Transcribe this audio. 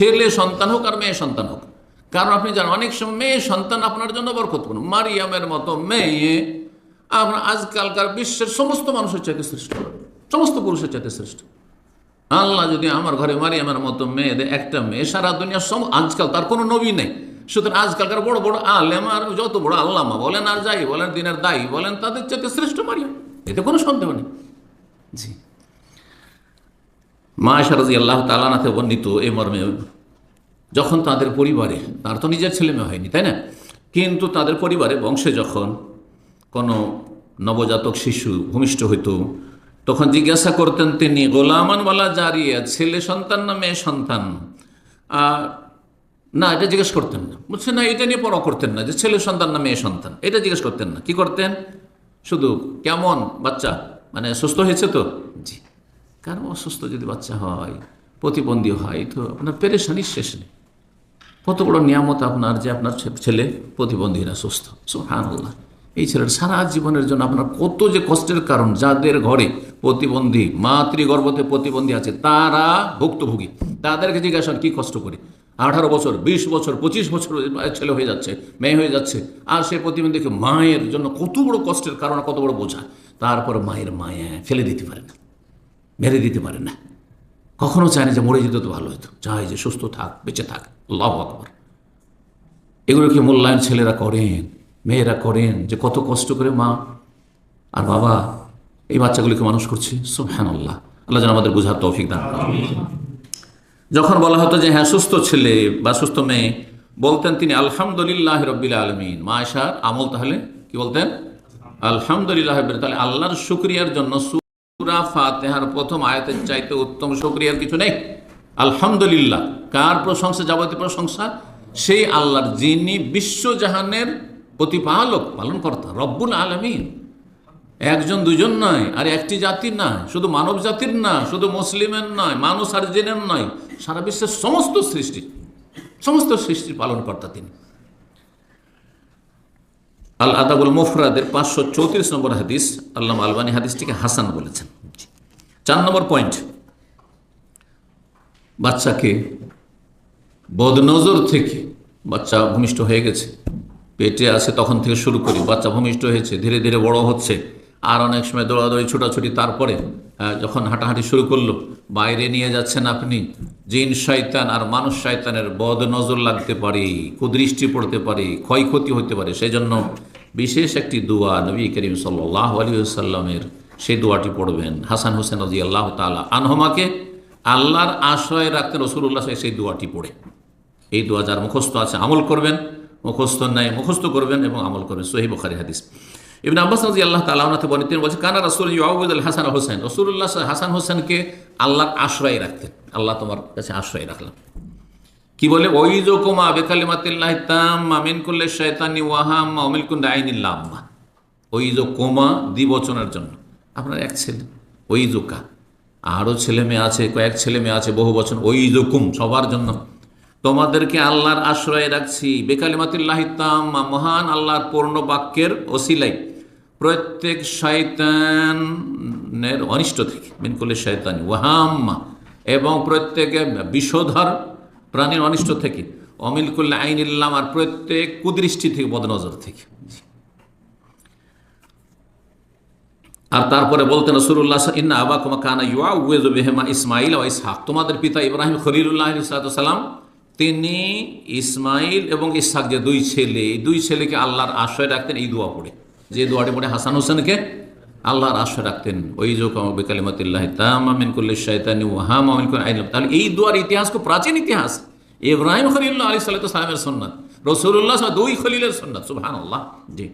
ছেলে সন্তান হোক আর মেয়ে সন্তান হোক। কারণ আপনি জানেন, অনেক সময় মেয়ে সন্তান আপনার জন্য বরকতপূর্ণ। মারিয়ামের মতো মেয়ে আপনার আজকালকার বিশ্বের সমস্ত মানুষের চাইতে শ্রেষ্ঠ। সমস্ত পুরুষের চাইতে শ্রেষ্ঠ। আল্লাহ যদি আমার ঘরে মারিয়ামের মতো মেয়ে দেয়, একটা মেয়ে, সারা দুনিয়ার সম আজকাল তার কোনো নবী নেই। সুতরাং আজকালকার বড় বড় আলেম আর যত বড় আল্লামা বলেন আর যাই বলেন, দিনের দায়ী বলেন, তাদের চাইতে শ্রেষ্ঠ মারিয়াম। এতে কোনো সন্দেহ নেই। জি। মা সারাজি আল্লাহ তালানাতে বর্ণিত এই মর্মে যখন তাদের পরিবারে, তার তো নিজের ছেলে মেয়ে হয়নি, তাই না? কিন্তু তাদের পরিবারে বংশে যখন কোনো নবজাতক শিশু ভূমিষ্ঠ হইতো, তখন জিজ্ঞাসা করতেন তিনি গোলামানওয়ালা জারিয়া, ছেলে সন্তান না মেয়ে সন্তান? না, এটা জিজ্ঞেস করতেন না। বলছে, না, এটা নিয়ে পড়া করতেন না যে ছেলে সন্তান না মেয়ে সন্তান। এটা জিজ্ঞেস করতেন না। কি করতেন? শুধু কেমন বাচ্চা? মানে সুস্থ হয়েছে তো? জি। কারণ অসুস্থ যদি বাচ্চা হয়, প্রতিবন্ধী হয়, তো আপনার পেরেশানির শেষ নেই। কত বড় নিয়ামত আপনার যে আপনার ছেলে প্রতিবন্ধীরা সুস্থ। সুহান আল্লাহ এই ছেলের সারা জীবনের জন্য আপনার কত যে কষ্টের কারণ, যাদের ঘরে প্রতিবন্ধী, মাতৃগর্ভতে প্রতিবন্ধী আছে, তারা ভুক্তভোগী। তাদেরকে জিজ্ঞাসা কি কষ্ট করে? আঠারো বছর, বিশ বছর, পঁচিশ বছর ছেলে হয়ে যাচ্ছে, মেয়ে হয়ে যাচ্ছে, আর সে প্রতিবন্ধীকে মায়ের জন্য কত বড় কষ্টের কারণ কত বড় বোঝা? তারপর মায়ের মায়া ফেলে দিতে পারে না। মেরে দিতে পারে না। কখনো চায় না যে মরে যেতে তো ভালো হতো। চায় যে সুস্থ থাক, বেঁচে থাক। লাভ আকবর। এগুলোকে মূল্যায়ন ছেলেরা করেন, মেয়েরা করেন যে কত কষ্ট করে মা আর বাবা এই বাচ্চাগুলিকে মানুষ করছে। সব হ্যান আল্লাহ আল্লাহ যেন আমাদের বোঝার তৌফিক দান। যখন বলা হতো যে হ্যাঁ সুস্থ ছেলে বা সুস্থ মেয়ে, বলতেন তিনি, আলহামদুলিল্লাহ রব্বিল আলমিন। মা আয়সার আমল তাহলে কি বলতেন? আলহামদুলিল্লাহ তাহলে আল্লাহর শুক্রিয়ার জন্য সুরা ফাতেহার প্রথম আয়াতের চাইতে উত্তম শুক্রিয়ার কিছু নেই? আলহামদুলিল্লাহ। কার প্রশংসা, যাবতীয় প্রশংসা? সেই আল্লাহর যিনি বিশ্বজাহানের প্রতিপালক, পালনকর্তা, রব্বুল আলমিন। একজন, দুজন নয়, আর একটি জাতির নয়। শুধু মানব জাতির না, শুধু মুসলিমের নয়, মানুষ আর জেনের নয়, সারা বিশ্বের সমস্ত সৃষ্টি, সমস্ত সৃষ্টির পালনকর্তা তিনি। আল আদাবুল মুফরাদের পাঁচশো চৌত্রিশ নম্বর হাদিস আল্লাহ আলবানী হাদিসটিকে হাসান বলেছেন। চার নম্বর পয়েন্ট বাচ্চাকে বদনজর থেকে বাচ্চা ভূমিষ্ঠ হয়ে গেছে। পেটে আছে তখন থেকে শুরু করি। বাচ্চা ভূমিষ্ঠ হয়েছে, ধীরে ধীরে বড় হচ্ছে। আর অনেক সময় দৌড়াদৌড়ি, ছোটাছুটি তারপরে যখন হাঁটাহাঁটি শুরু করল, বাইরে নিয়ে যাচ্ছেন আপনি, জিন শয়তান আর মানুষ শয়তানের বদ নজর লাগতে পারে, কুদৃষ্টি পড়তে পারে, ক্ষয়ক্ষতি হতে পারে। সেই জন্য বিশেষ একটি দোয়া নবী করিম সাল্লাহ আলী সাল্লামের সেই দোয়াটি পড়বেন। হাসান হোসেন রাজি আল্লাহ তালা আনহমাকে আল্লাহর আশ্রয় রাখতেন রসুল্লাহ সেই দোয়াটি পড়ে। এই দোয়া যার মুখস্থ আছে, আমল করবেন, মুখস্থ নাই, মুখস্থ করবেন এবং আমল করবেন। সোহি বুখারি হাদিস। ইবিন আব্বাস রাজি আল্লাহ তালাহনাতে বলেন তিনি বলছেন, কানা রাসুল আল হাসান হোসেন রসুল্লাহ হাসান হোসেনকে আল্লাহর আশ্রয় রাখতেন। আল্লাহ তোমার কাছে আশ্রয় রাখলাম। কি বলে? ওই জো কোমা বেকালিমাতিল্লাহ তাম আমিন করলে শয়তানি ওয়াহাম অমিল কুন্ড আইনিল্লাম্মা ওই জো কোমা দ্বিবচনের জন্য। আপনার এক ছেলে, ওই জোকা আরও ছেলে মেয়ে আছে, কয়েক ছেলে মেয়ে আছে, বহু বছর। ওই জকুম সবার জন্য। তোমাদেরকে আল্লাহর আশ্রয় রাখছি। বেকালিমাতিল্লাহ তাম্মা, মহান আল্লাহর পূর্ণ বাক্যের ওসিলাই প্রত্যেক শয়তানের অনিষ্ট থেকে মিনকুলের শয়তানি ওয়াহাম্মা, এবং প্রত্যেকে বিষধর প্রাণীর অনিষ্ট থেকে অমিলকুল্লা আইনিল্লাম, আর প্রত্যেক কুদৃষ্টি থেকে, বদনজর থেকে। আর তারপরে বলতেন রসুল্লাহ ইন্না আবা কুমা কানা ইউয়া উয়েজ বেহেমা ইসমাইল ও ইসহাক। তোমাদের পিতা ইব্রাহিম খলিলুল্লাহ সালাম, তিনি ইসমাইল এবং ইসহাক যে দুই ছেলে, এই দুই ছেলেকে আল্লাহর আশ্রয় রাখতেন, এই দোয়া পড়ে। যে দোয়াটি পড়ে হাসান হোসেনকে, আল্লাহর আশ্রয় রাখতেন। ওই জো কামা বেকালিমতিল্লাহ তামিন করলে শয়তানি ওহাম আমিন করে আইন। তাহলে এই দোয়ার ইতিহাস খুব প্রাচীন ইতিহাস। ইব্রাহিম খলিল্লাহ আলী সাল্লাহ সালামের সন্ন্যত রসুল্লাহ দুই খলিলের সন্ন্যত সুবহান আল্লাহ জি।